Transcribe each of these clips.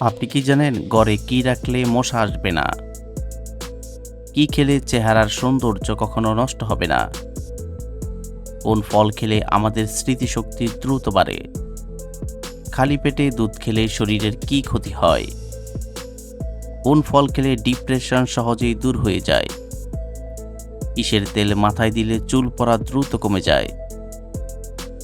আপনি কি জানেন গড়ে কি রাখলে মশা আসবে না? কি খেলে চেহারার সৌন্দর্য কখনো নষ্ট হবে না? কোন ফল খেলে আমাদের স্মৃতিশক্তি দ্রুত বাড়ে? খালি পেটে দুধ খেলে শরীরের কি ক্ষতি হয়? কোন ফল খেলে ডিপ্রেশন সহজেই দূর হয়ে যায়? কিসের তেল মাথায় দিলে চুল পড়া দ্রুত কমে যায়?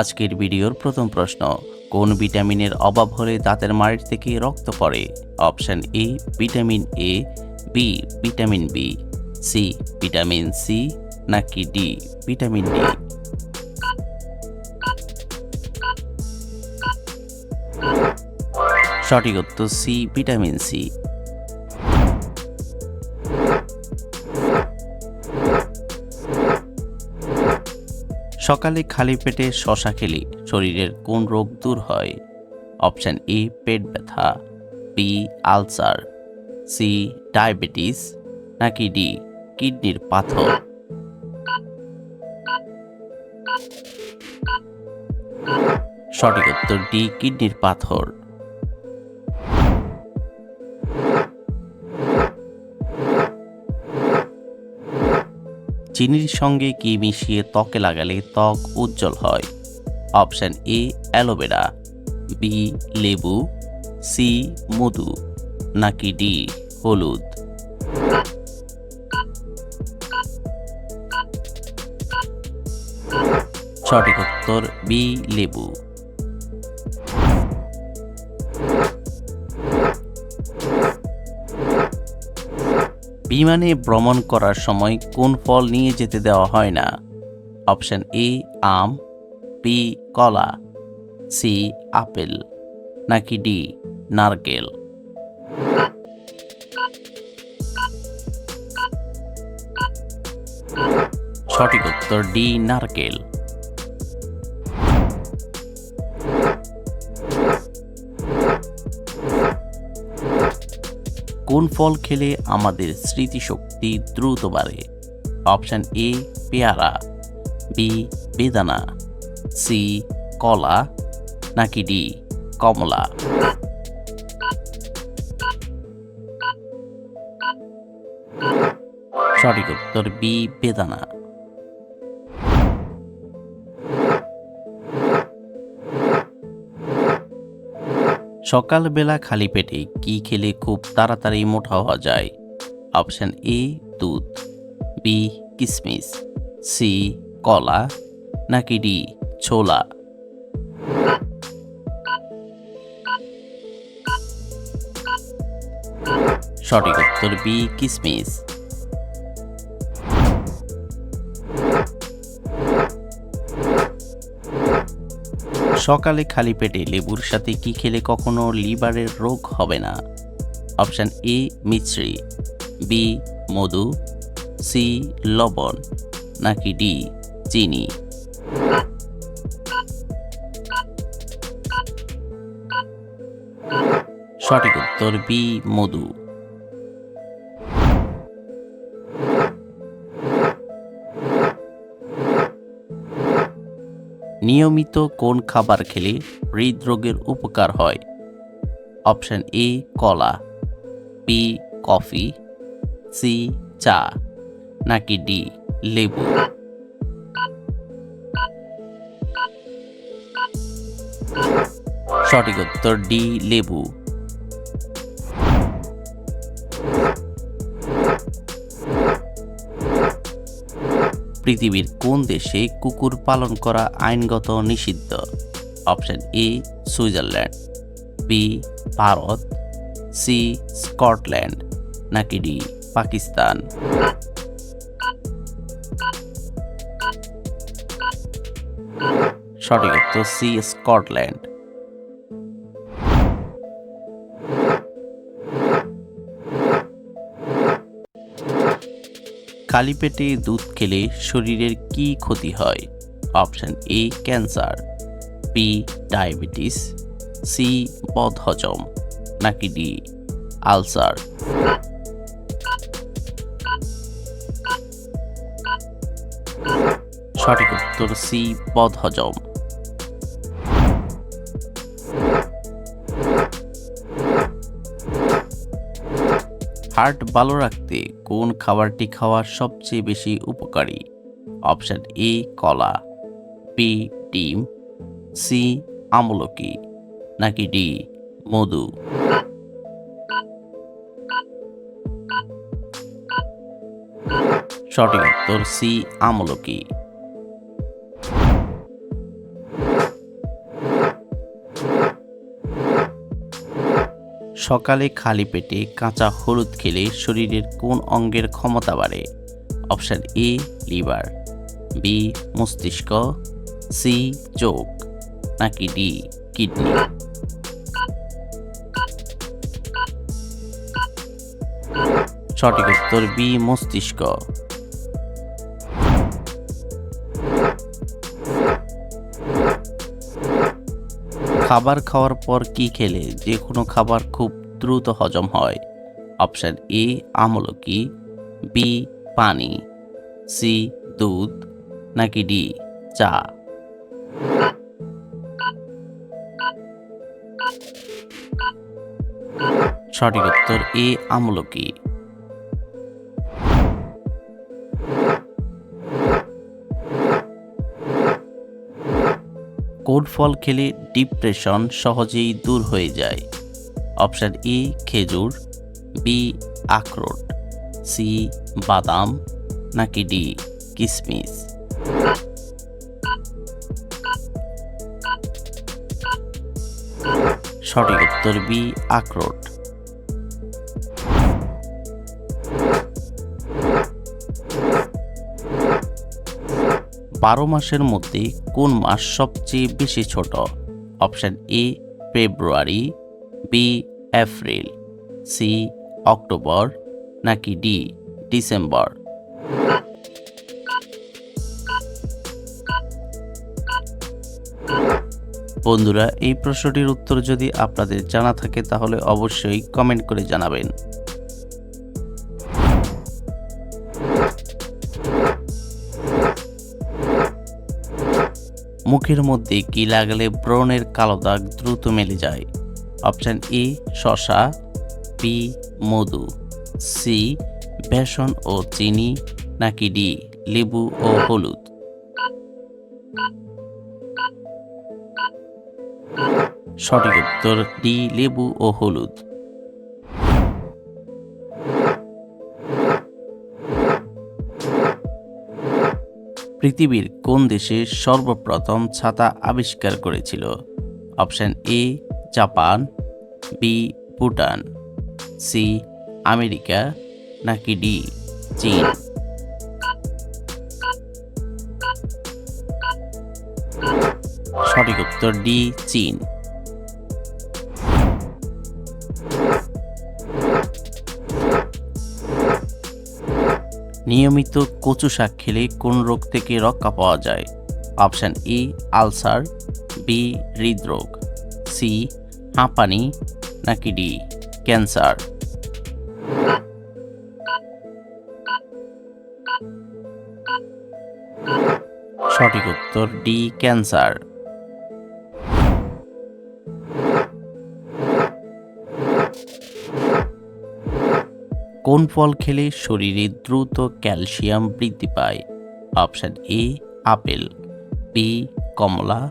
আজকের ভিডিওর প্রথম প্রশ্ন, কোন ভিটামিনের অভাব হলে দাঁতের মাড়ির থেকে রক্ত পড়ে? Option A, vitamin A, B, vitamin B, C, vitamin C, নাকি ডি, ভিটামিন ডি। সঠিক উত্তর সি, ভিটামিন সি। সকালে খালি পেটে শশা খেলে শরীরের কোন রোগ দূর হয়? অপশান এ, পেট ব্যথা, বি, আলসার, সি, ডায়াবেটিস, নাকি ডি, কিডনির পাথর? সঠিক উত্তর ডি, কিডনির পাথর। চিনির সঙ্গে কি মিশিয়ে ত্বকে লাগালে ত্বক উজ্জ্বল হয়? Option A, aloe vera, B, লেবু, সি, মধু, নাকি ডি, হলুদ? সঠিক উত্তর বি, লেবু। বিমানে ভ্রমণ করার সময় কোন ফল নিয়ে যেতে দেওয়া হয় না? অপশন এ, আম বি কলা সি আপেল, নাকি ডি নারকেল? সঠিক উত্তর ডি নারকেল। কোন ফল খেলে আমাদের স্মৃতিশক্তি দ্রুত বাড়ে। অপশান এ, পেয়ারা, বি, বেদানা, সি, কলা, নাকি ডি, কমলা। সঠিক উত্তর বি, বেদানা। সকালবেলা খালি পেটে কি খেলে খুব তাড়াতাড়ি মোটা হওয়া যায়? অপশান এ, দুধ। বি, কিসমিস। সি, কলা। নাকি ডি, ছোলা। সঠিক উত্তর বি, কিসমিস। সকালে খালি পেটে লেবুর সাথে কি খেলে কখনো লিভারের রোগ হবে না? অপশান এ মিশ্রি বি, মধু, সি, লবণ, নাকি ডি, চিনি? সঠিক উত্তর বি, মধু। নিয়মিত কোন খাবার খেলে হৃদরোগের উপকার হয়? অপশান এ কলা। B coffee. সি চা। নাকি ডি লেবু? সঠিক উত্তর ডি লেবু। পৃথিবীর কোন দেশে কুকুর পালন করা আইনগত নিষিদ্ধ? Option A, Switzerland. B, Bharat. C, Scotland. নাকি ডি, পাকিস্তান। সঠিক উত্তর সি, স্কটল্যান্ড। খালি পেটে দুধ খেলে শরীরের কি ক্ষতি হয়? Option A, cancer. B diabetes. C বদহজম। নাকি ডি আলসার। সঠিক উত্তর সি বদহজম। হার্ট ভালো রাখতে কোন খাবারটি খাওয়া সবচেয়ে বেশি উপকারী? অপশান এ, কলা, বি, ডিম, সি, আমলকি, নাকি ডি, মধু? সঠিক উত্তর সি, আমলকি। সকালে খালি পেটে কাঁচা হলুদ খেলে শরীরের কোন অঙ্গের ক্ষমতা বাড়ে? অপশান এ, লিভার, বি, মস্তিষ্ক, সি, চোখ, নাকি ডি, কিডনি? সঠিক উত্তর বি, মস্তিষ্ক। খাবার খাওয়ার পর কি খেলে? যে কোনো খাবার খুব দ্রুত হজম হয়। অপশান এ, আমলকি, বি, পানি, সি, দুধ, নাকি ডি, চা। সঠিক উত্তর এ, আমলকি। ফল খেলে ডিপ্রেশন সহজেই দূর হয়ে যায়। অপশান এ, খেজুর বি আখরোট সি বাদাম, নাকি ডি কিসমিস। সঠিক উত্তর বি আখরোট। বারো মাসের মধ্যে কোন মাস সবচেয়ে বেশি ছোট? Option A, February, B, April, C, October, নাকি ডি, ডিসেম্বর? বন্ধুরা, এই প্রশ্নটির উত্তর যদি আপনাদের জানা থাকে, তাহলে অবশ্যই কমেন্ট করে জানাবেন। মুখের মধ্যে কি লাগলে ব্রণের কালো দাগ দ্রুত মেলে যায়? অপশান এ, শশা, বি, মধু, সি, বেসন ও চিনি, নাকি ডি, লেবু ও হলুদ? সঠিক উত্তর ডি, লেবু ও হলুদ। পৃথিবীর কোন দেশে সর্বপ্রথম ছাতা আবিষ্কার করেছিল? Option A, Japan, B, Bhutan, C, America, নাকি ডি, চীন? সঠিক উত্তর ডি, চীন। নিয়মিত কচু শাক খেলে কোন রোগ থেকে রক্ষা পাওয়া যায়? অপশান এ, আলসার, বি, হৃদরোগ, সি, হাঁপানি, নাকি ডি, ক্যান্সার। সঠিক উত্তর ডি, ক্যান্সার। কোন ফল খেলে শরীরে দ্রুত ক্যালসিয়াম বৃদ্ধি পায়? অপশান এ, আপেল বি কমলা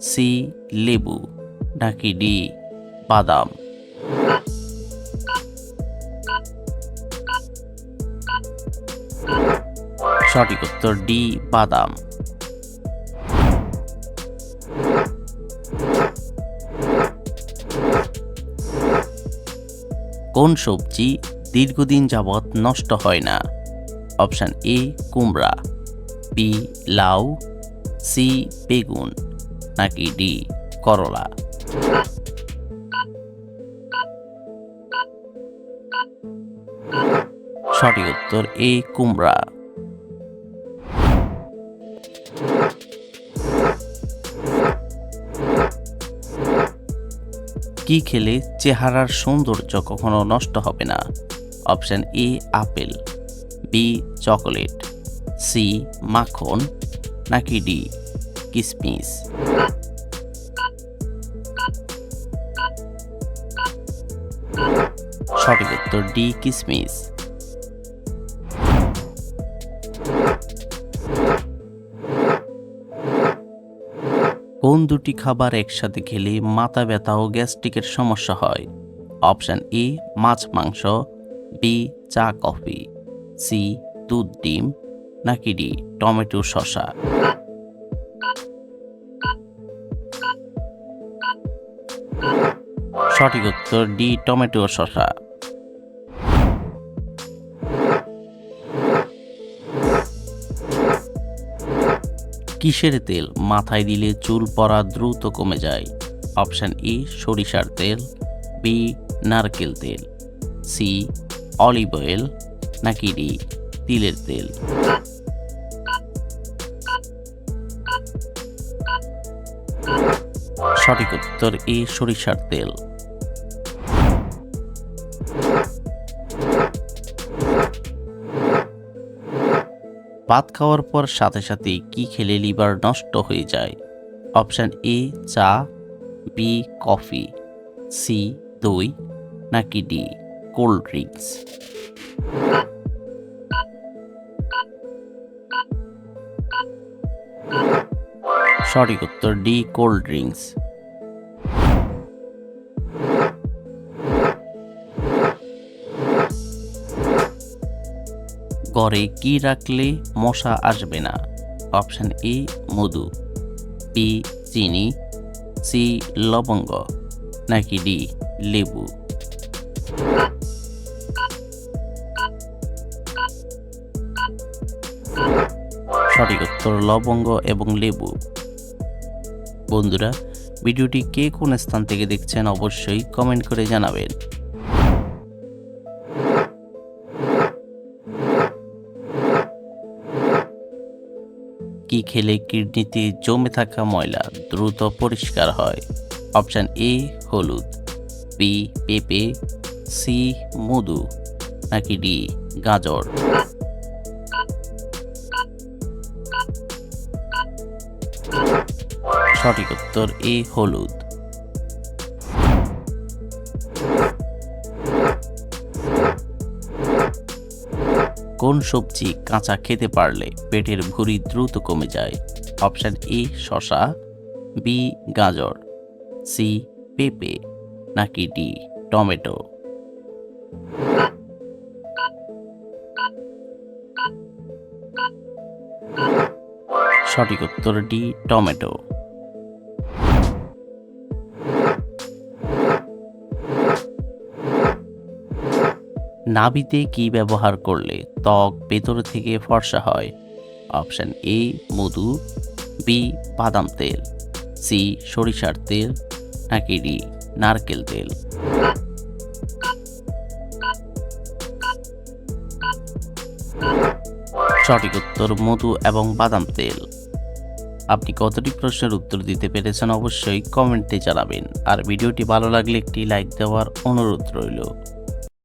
সি লেবু, নাকি ডি বাদাম? সঠিক উত্তর ডি বাদাম। কোন সবজি দীর্ঘদিন যাবৎ নষ্ট হয় না। অপশান এ, কুমড়া। বি, লাউ। সি, বেগুন। নাকি ডি, করলা। সঠিক উত্তর এ, কুমড়া। কি খেলে চেহারার সৌন্দর্য কখনো নষ্ট হবে না? Option A apple, B chocolate, C মাখন, নাকি ডি কিসমিস? সঠিক উত্তর ডি কিসমিস। কোন দুটি খাবার একসাথে খেলে মাথা ব্যথা ও গ্যাস্ট্রিকের সমস্যা হয়? অপশন এ, মাছ মাংস বি, চা, কফি। সি, দুধ, ডিম। নাকি ডি, টমেটো, শসা। সঠিক উত্তর ডি, টমেটো শসা। কিসের তেল? মাথায় দিলে চুল পড়া দ্রুত কমে যায়। অপশান ই সরিষার তেল। বি, নারকেল তেল। সি অলিভ অয়েল নাকি ডি তিলের তেল? সঠিক উত্তর এ, সরিষার তেল। ভাত খাওয়ার পর সাথে সাথে কি খেলে লিভার নষ্ট হয়ে যায়? অপশান এ, চা, বি, কফি, সি, দই নাকি ডি? কোল্ড ড্রিঙ্কস সঠিক উত্তর ডি কোল্ড ড্রিঙ্কস ঘরে কি রাখলে মশা আসবে না? অপশান এ মধু। বি চিনি। সি লবঙ্গ। নাকি ডি লেবু। সঠিক উত্তর লবঙ্গ এবং লেবু। বন্ধুরা, ভিডিওটি কে কোন স্থান থেকে দেখছেন অবশ্যই কমেন্ট করে জানাবেন। কি খেলে কিডনিতে জমে থাকা ময়লা দ্রুত পরিষ্কার হয়? অপশান এ, হলুদ বি পেঁপে সি মধু, নাকি ডি গাজর? সঠিক উত্তর এ হলুদ। কোন সবজি কাঁচা খেতে পারলে পেটের ভুঁড়ি দ্রুত কমে যায়? অপশান এ শশা বি গাজর, সি পেঁপে, নাকি ডি টমেটো? সঠিক উত্তর ডি টমেটো। নাভিতে কি ব্যবহার করলে ত্বক ভেতর থেকে ফর্সা হয়? অপশান এ, মধু, বি, বাদাম তেল, সি, সরিষার তেল, নাকি ডি, নারকেল তেল। সঠিক উত্তর, মধু এবং বাদাম তেল। আপনি কতটি প্রশ্নের উত্তর দিতে পেরেছেন অবশ্যই কমেন্টে জানাবেন। আর ভিডিওটি ভালো লাগলে একটি লাইক দেওয়ার অনুরোধ রইল।